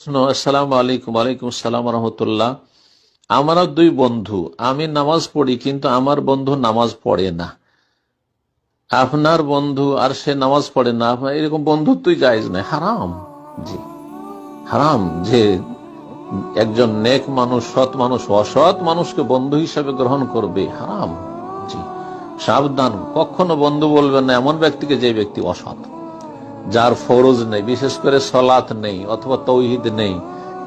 আসসালামু আলাইকুম, ওয়ালাইকুম আসসালাম রহমতুল্লাহ। আমরা দুই বন্ধু, আমি নামাজ পড়ি, কিন্তু আমার বন্ধু নামাজ পড়ে না। আপনার বন্ধু আর সে নামাজ পড়ে না এরকম বন্ধুত্বই জায়েজ নয়। হারাম, জি। হারাম যে একজন নেক মানুষ, সৎ মানুষ, অসৎ মানুষকে বন্ধু হিসাবে গ্রহণ করবে, হারাম, জি। সাবধান, কখনো বন্ধু বলবেন না, এমন ব্যক্তিকে যে ব্যক্তি অসৎ। যার ফরজ নেই, বিশেষ করে সলাৎ নেই অথবা তৌহিদ নেই।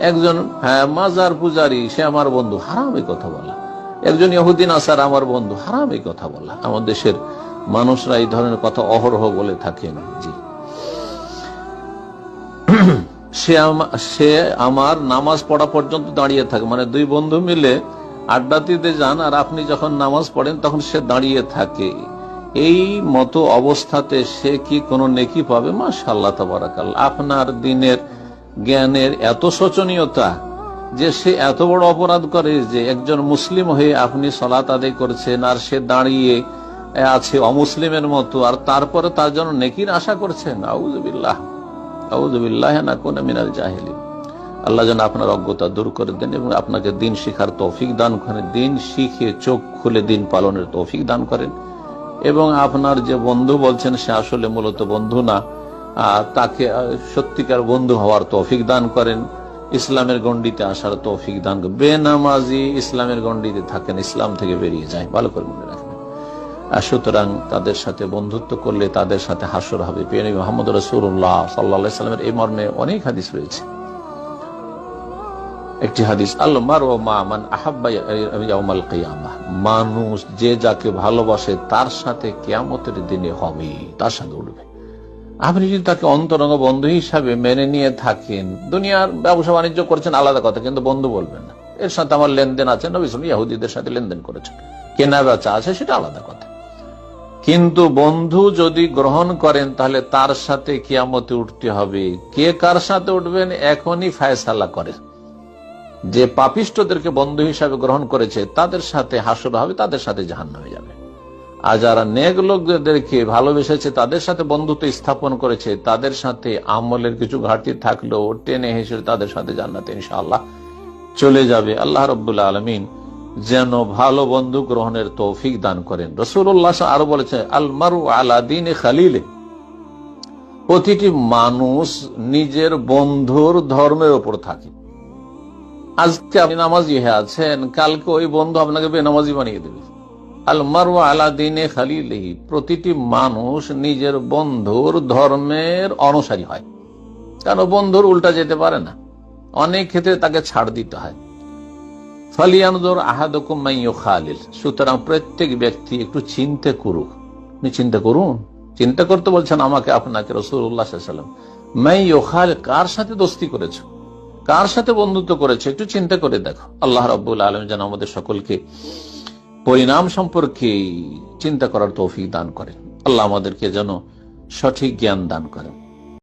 একজন হ্যাঁ মাজার পূজারি, সে আমার বন্ধু, হারাম এই কথা বলা। একজন ইহুদিন আসার আমার বন্ধু, হারাম এই কথা বলা। আমার দেশের মানুষরা এই ধরনের কথা অহরহ বলে থাকেন, জি। সে সে আমার নামাজ পড়া পর্যন্ত দাঁড়িয়ে থাকে। মানে দুই বন্ধু মিলে আড্ডা দিতে যান আর আপনি যখন নামাজ পড়েন তখন সে দাঁড়িয়ে থাকে। এই মতো অবস্থাতে সে কি কোনো নেকি পাবে? মাশাল্লাহ তাবারাকাল আপনার দিনের জ্ঞানের এত শোচনীয়তা যে সে এত বড় অপরাধ করে যে একজন মুসলিম হয়ে আপনি সলাত আদায় করছেন আর সে দাঁড়িয়ে আছে অমুসলিমের মতো আর তারপরে তার জন্য নেকির আশা করছেন। আউজবিল্লাহ আউজবিল্লাহ না কোন মিনাল জাহিলি আল্লাহ যেন আপনার অজ্ঞতা দূর করে দেন এবং আপনাকে দিন শিখার তৌফিক দান করেন। দিন শিখে চোখ খুলে দিন পালনের তৌফিক দান করেন। এবং আপনার যে বন্ধু বলছেন, সে আসলে মূলত বন্ধু না। তাকে সত্যিকার বন্ধু হওয়ার তৌফিক দান করেন। ইসলামের গণ্ডিতে আসার তৌফিক দান বেনামাজি ইসলামের গণ্ডিতে থাকেন, ইসলাম থেকে বেরিয়ে যায়। ভালো করে মনে রাখবেন। আর সুতরাং তাদের সাথে বন্ধুত্ব করলে তাদের সাথে হাসর হবে। পেয়ে মোহাম্মদ রসুল্লাহ সাল্লা সাল্লামের এই মর্মে অনেক হাদিস রয়েছে। একটি হাদিস আল্লাহ ও মান আহাব্বাল কিয়ামা মানুষ যে যাকে ভালোবাসে তার সাথে কেয়ামতের দিনে হবে, তার সাথে উঠবে। আপনি যদি তাকে অন্তরঙ্গ বন্ধু হিসাবে মেনে নিয়ে থাকেন, দুনিয়ার ব্যবসা বাণিজ্য করছেন আলাদা কথা, কিন্তু বন্ধু বলবেন না। এর সাথে আমার লেনদেন আছে, নবী শুনি ইহুদিদের সাথে লেনদেন করেছেন। কেনা বেচা আছে, সেটা আলাদা কথা। কিন্তু বন্ধু যদি গ্রহণ করেন, তাহলে তার সাথে কিয়ামতে উঠতে হবে। কে কার সাথে উঠবেন? এখনই ফায়সালা করেন যে পাপিষ্টদেরকে বন্ধু হিসাবে গ্রহণ করেছে, তাদের সাথে হাসর হবে, তাদের সাথে জাহান হয়ে যাবে। আর যারা নেক লোকদেরকে ভালোবেসেছে, তাদের সাথে বন্ধুত্ব স্থাপন করেছে, তাদের সাথে আমলের কিছু ঘাটতি থাকলেও টেনে হেসে তাদের সাথে জান্নাতে ইনশাআল্লাহ চলে যাবে। আল্লাহ রব্বুল্লাহ আলমিন যেন ভালো বন্ধু গ্রহণের তৌফিক দান করেন। রসুল্লাহ আরও বলেছে আলমারু আলাদিন খালিলে। প্রতিটি মানুষ নিজের বন্ধুর ধর্মের ওপর থাকে। আজকে আপনি নামাজি হয়ে আছেন, কালকে ওই বন্ধু আপনাকে বেনামাজি বানিয়ে দেবে। আল মারু আলা দিনে খালিলেহি, প্রতিটি মানুষ নিজের বন্ধুর ধর্মের অনুসারী হয়। কারণ বন্ধুর উল্টা যেতে পারে না? অনেক ক্ষেত্রে তাকে ছাড় দিতে হয়। ফালিয়ানজোর আহাদকুম মাইয়ো খালিল সুতরাং প্রত্যেক ব্যক্তি একটু চিন্তা করুক। আপনি চিন্তা করুন। চিন্তা করতে বলছেন আমাকে, আপনাকে রসুল্লাহ সাল্লাম মাইয়ো খাল কার সাথে দোস্তি করেছ? কার সাথে বন্ধুত্ব করেছে একটু চিন্তা করে দেখো। আল্লাহ রব্বুল আলম যেন আমাদের সকলকে পরিণাম সম্পর্কে চিন্তা করার তৌফিক দান করেন। আল্লাহ আমাদেরকে যেন সঠিক জ্ঞান দান করেন।